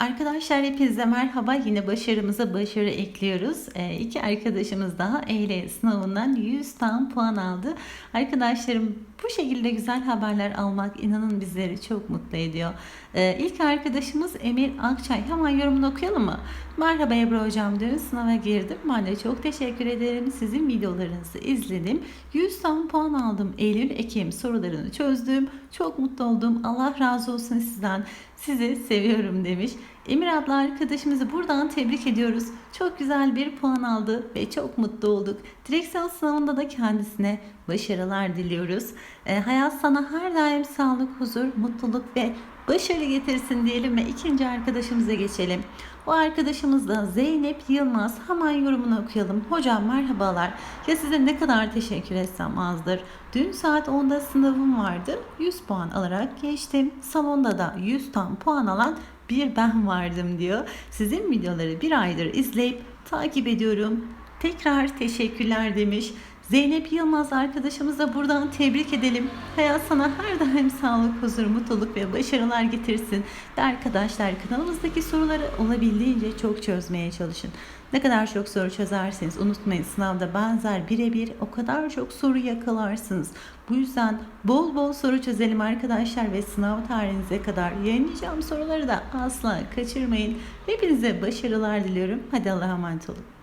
Arkadaşlar hepinize merhaba. Yine başarımıza başarı ekliyoruz. Ee, iki arkadaşımız daha ehliyet sınavından 100 tam puan aldı. Arkadaşlarım bu şekilde güzel haberler almak inanın bizleri çok mutlu ediyor. Ee, ilk arkadaşımız Emir Akçay. Hemen yorumunu okuyalım mı? Merhaba Ebru Hocam dün sınava girdim. Ben de çok teşekkür ederim. Sizin videolarınızı izledim. 100 tam puan aldım. Eylül, Ekim sorularını çözdüm. Çok mutlu oldum. Allah razı olsun sizden. Sizi seviyorum demiş. Emir adlı arkadaşımızı buradan tebrik ediyoruz. Çok güzel bir puan aldı ve çok mutlu olduk. Direksiyon sınavında da kendisine başarılar diliyoruz. Ee, hayat sana her daim sağlık, huzur, mutluluk ve başarı getirsin diyelim ve ikinci arkadaşımıza geçelim. O arkadaşımız da Zeynep Yılmaz. Hemen yorumunu okuyalım. Hocam merhabalar. Ya size ne kadar teşekkür etsem azdır. Dün saat 10'da sınavım vardı. 100 puan alarak geçtim. Salonda da 100 tam puan alan bir ben vardım diyor. Sizin videoları bir aydır izleyip takip ediyorum. Tekrar teşekkürler demiş. Zeynep Yılmaz arkadaşımıza buradan tebrik edelim. Hayat sana her daim sağlık, huzur, mutluluk ve başarılar getirsin. Ve arkadaşlar kanalımızdaki soruları olabildiğince çok çözmeye çalışın. Ne kadar çok soru çözerseniz unutmayın sınavda benzer birebir o kadar çok soru yakalarsınız. Bu yüzden bol bol soru çözelim arkadaşlar ve sınav tarihinize kadar yayınlayacağım soruları da asla kaçırmayın. Hepinize başarılar diliyorum. Hadi Allah'a emanet olun.